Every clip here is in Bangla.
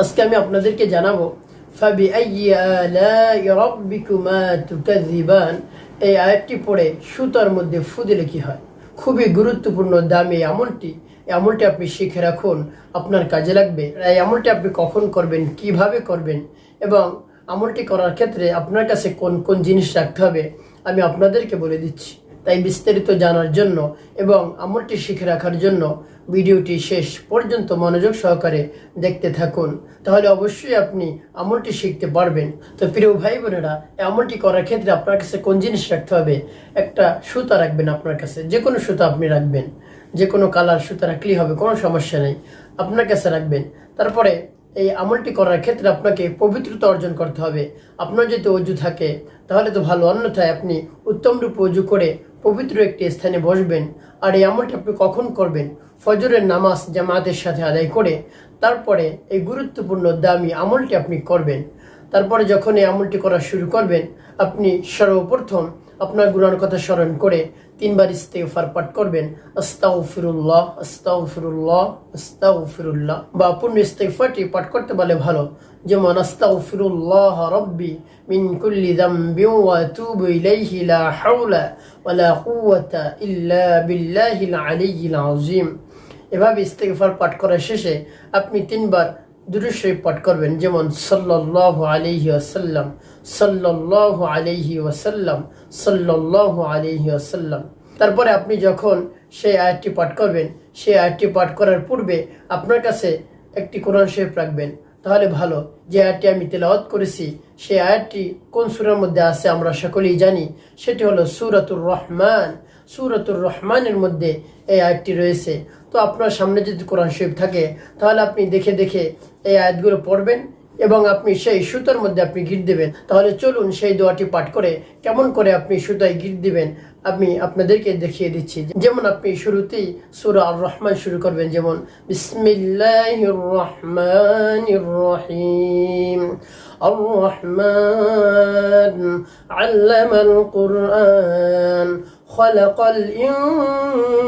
আজকে আমি আপনাদেরকে জানাব ফাবি রব্বিকুমা তুকাযিবান? এই আয়াতটি পড়ে সুতার মধ্যে ফু দিলে কি হয়? খুবই গুরুত্বপূর্ণ, দামি আমলটি। আমলটি আপনি শিখে রাখুন, আপনার কাজে লাগবে। এই আমলটি আপনি কখন করবেন, কীভাবে করবেন এবং আমলটি করার ক্ষেত্রে আপনার কাছে কোন কোন জিনিস রাখতে হবে, আমি আপনাদেরকে বলে দিচ্ছি। তাই বিস্তারিত জানার জন্য এবং আমলটি শিখে রাখার জন্য ভিডিওটি শেষ পর্যন্ত মনোযোগ সহকারে দেখতে থাকুন। তাহলে অবশ্যই আপনি আমলটি শিখতে পারবেন। তো প্রিয় ভাই বোনেরা আমলটি করার ক্ষেত্রে আপনার কাছে কোন জিনিস রাখতে হবে? একটা সুতা রাখবেন আপনার কাছে। যে কোনো সুতা আপনি রাখবেন। যে কোনো কালার সুতা রাখলেই হবে, কোনো সমস্যা নেই। আপনার কাছে রাখবেন। তারপরে এই আমলটি করার ক্ষেত্রে আপনাকে পবিত্রতা অর্জন করতে হবে। আপনার যদি অজু থাকে, তাহলে তো ভালো। অন্যথায় আপনি উত্তম রূপে অজু করে পবিত্র একটি স্থানে বসবেন, আর এই আমলটি আপনি কখন করবেন? ফজরের নামাজ জামাতের সাথে আদায় করে তারপরে এই গুরুত্বপূর্ণ দামি আমলটি আপনি করবেন। তারপরে যখন এই আমলটি করা শুরু করবেন, আপনি সর্বপ্রথম আপনার গুণার কথা স্মরণ করে তিনবার ইস্তেগফার পাঠ করবেন, আস্তাগফিরুল্লাহ আস্তাগফিরুল্লাহ আস্তাগফিরুল্লাহ। বা পূর্ণ ইস্তেগফারটি পাঠ করতে পারলে ভালো। যেমন, আস্তাগফিরুল্লাহ রব্বি মিন কুল্লি যামবি ওয়া আতুবু ইলাইহি লা হাওলা ওয়া লা কুওয়াতা ইল্লা বিল্লাহিল আলিয়্যিল আযীম। এভাবে ইস্তেগফার পাঠ করার শেষে আপনি তিনবার দুরূদ পাঠ করবেন। যেমন সাল্লাহ আলহি আসাল্লাম সাল্লাহ আলহি ওয়াসাল্লাম সাল্লাহ আলহি আসাল্লাম তারপরে আপনি যখন সেই আয়াতটি পাঠ করবেন, সেই আয়াতটি পাঠ করার পূর্বে আপনার কাছে একটি কোরআন শরীফ রাখবেন। তাহলে ভালো। যে আয়াতটি আমি তেলাওয়াত করেছি সেই আয়াতটি কোন সুরের মধ্যে আছে আমরা সকলেই জানি? সেটি হলো সুরাতুর রহমান। সুরাতুর রহমানের মধ্যে এই আয়াতটি রয়েছে। তো আপনার সামনে যদি কোরআন শরীফ থাকে, তাহলে আপনি দেখে দেখে এই আয়াতগুলো পড়বেন। এবং আপনি সেই সুতার মধ্যে আপনি গিট দেবেন তাহলে চলুন সেই দোয়াটি পাঠ করে কেমন করে আপনি সুতায় গিট দিবেন আমি আপনাদেরকে দেখিয়ে দিচ্ছি যেমন আপনি শুরুতেই সুরা আর রহমান শুরু করবেন যেমন বিসমিল্লাহির রহমানির রহিম الرحمن علم القرآن خلق الإنسان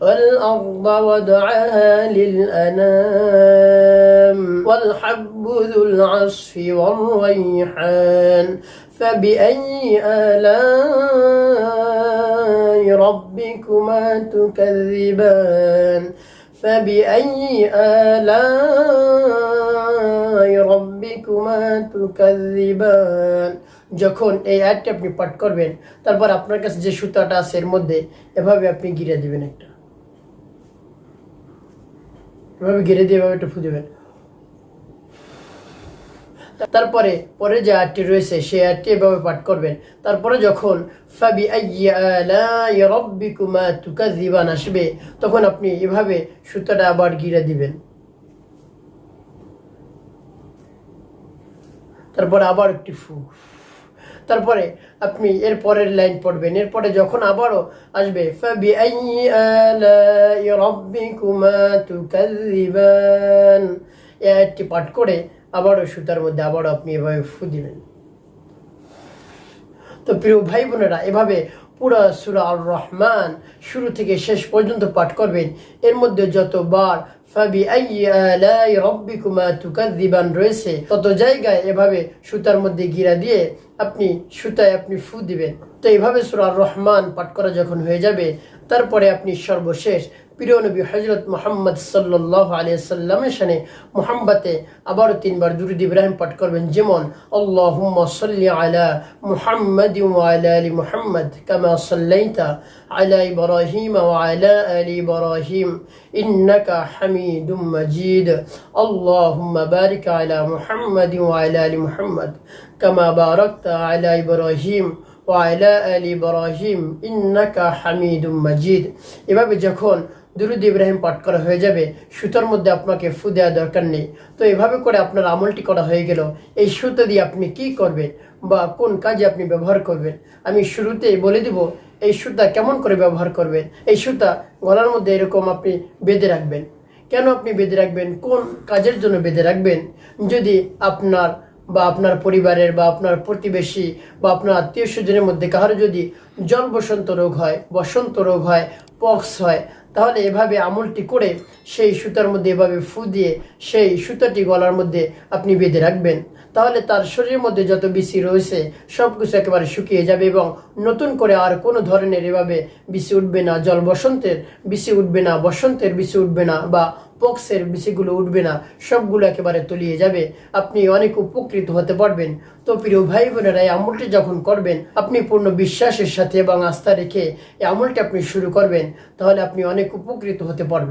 والأرض وضعها للأنام والحب ذو العصف والريحان فبأي آلاء ربكما تكذبان فبأي آلاء ربكما تكذبان যখন এই অ্যাডটি আপনি পাঠ করবেন তারপর আপনার কাছে যে সুতাটা আছে এর মধ্যে এভাবে আপনি গিরে দিবেন একটা এভাবে গিরে দিয়ে এভাবে একটা ফু তারপরে পরে যে আয়াতটি রয়েছে, সেই আয়াতটি এভাবে পাঠ করবেন। তারপরে যখন ফাবি রব্বিকুমা আসবে, তখন আপনি এভাবে সুতাটা আবার গিরে দিবেন। তারপর আবার একটি ফু। তারপরে আপনি এর পরের লাইন পড়বেন। এরপরে যখন আবারও আসবে আয়াতটি পাঠ করে আবারও সুতার মধ্যে আবারও আপনি এভাবে ফু দিবেন। তো প্রিয় ভাই বোনেরা এভাবে পুরা সুরা আর রহমান শুরু থেকে শেষ পর্যন্ত পাঠ করবেন। এর মধ্যে যতবার রয়েছে। তত জায়গায় এভাবে সুতার মধ্যে গিরা দিয়ে আপনি সুতায় আপনি ফু দিবেন। তো এইভাবে সুরা রহমান পাঠ করা যখন হয়ে যাবে, তারপরে আপনি সর্বশেষ প্রিয় নবী হজরত মোহাম্মদ সাল্লাহ আলিয়া সাল্লামের সানে মোহাম্মতে আবারও তিনবার দুরুদ ইব্রাহিম পাঠ করবেন যেমন আল্লাহুম্মা সাল্লি আলা মুহাম্মদ ওয়ালা আলি মুহাম্মদ কামা সাল্লাইতা আলা ইব্রাহিম ওয়ালা আলি ইব্রাহিম إنك حميد مجيد اللهم بارك على محمد وعلى آل محمد كما باركت على إبراهيم وعلى آل إبراهيم إنك حميد مجيد এভাবে যখন দুরুদ ইব্রাহিম পাঠ করা হয়ে যাবে। সুতার মধ্যে আপনাকে ফু দেওয়া দরকার নেই। তো এভাবে করে আপনার আমলটি করা হয়ে গেল। এই সুতো দিয়ে আপনি কি করবেন বা কোন কাজে আপনি ব্যবহার করবেন? আমি শুরুতেই বলে দিব, এই সুতা কেমন করে ব্যবহার করবেন? এই সুতা গলার মধ্যে এরকম আপনি বেঁধে রাখবেন। কেন আপনি বেঁধে রাখবেন? কোন কাজের জন্য বেঁধে রাখবেন? যদি আপনার বা আপনার পরিবারের বা আপনার প্রতিবেশী বা আপনার আত্মীয় স্বজনের মধ্যে কারও যদি জল বসন্ত রোগ হয়, বসন্ত রোগ হয়, পক্স হয়, তাহলে এভাবে আমলটি করে সেই সুতার মধ্যে এভাবে ফু দিয়ে সেই সুতাটি গলার মধ্যে আপনি বেঁধে রাখবেন। তাহলে তার শরীরের মধ্যে যত বিসি রয়েছে, সব কিছু একেবারে শুকিয়ে যাবে এবং নতুন করে আর কোনো ধরনের এভাবে বিসি উঠবে না জল বসন্তের বিসি উঠবে না, বসন্তের বিসি উঠবে না বা পক্সের বিষয়গুলো উঠবে না, সবগুলো একেবারে তলিয়ে যাবে। আপনি অনেক উপকৃত হতে পারবেন। তো প্রিয় ভাই বোনেরা, এই আমলটি যখন করবেন, আপনি পূর্ণ বিশ্বাসের সাথে এবং আস্থা রেখে এই আমলটি আপনি শুরু করবেন, তাহলে আপনি অনেক উপকৃত হতে পারবেন।